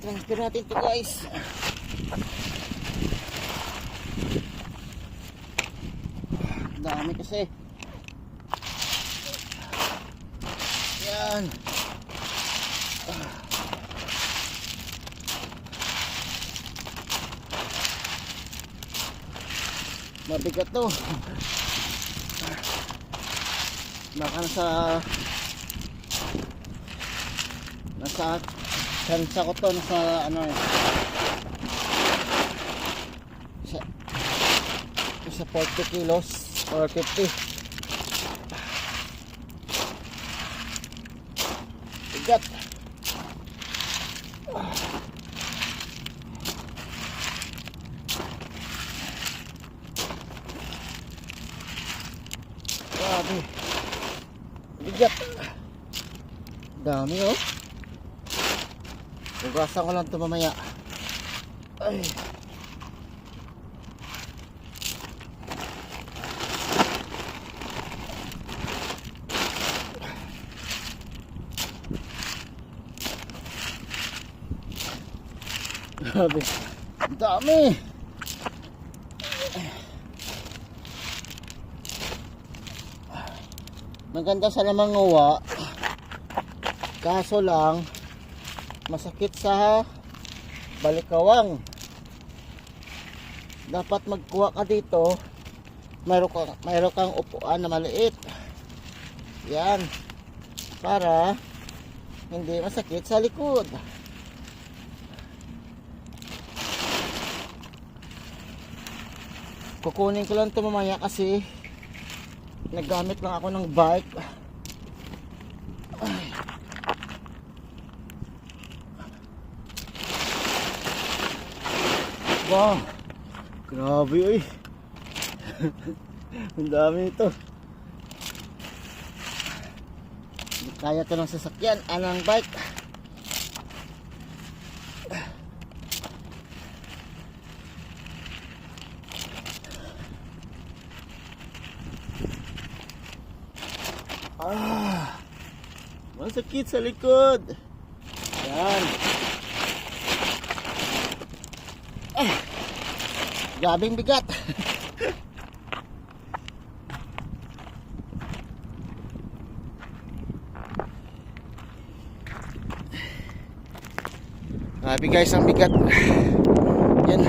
transfer natin to guys. Dami kasi. Yan. Mabigat to. Baka nasa nasa kansa ko to nasa ano eh sa, sa 40 kilos or 50 bigat. Grabe. Bigat. Dami oh Hugasan ko lang ito mamaya. Ay. Grabe. Dami. Maganda sa lamang ngawa. Kaso lang, masakit sa balikawang. Dapat magkuha ka dito. Mayroon kang, mayroon kang upuan na maliit. Yan. Para hindi masakit sa likod. Kukunin ko lang ito mamaya kasi naggamit lang ako ng bike. Wow! Grabe uy! Ang dami ito. Kaya ito ng sasakyan. Anong bike? Ah! Masakit sa likod. Yan. Grabing bigat. Grabe guys ang bigat. Yan.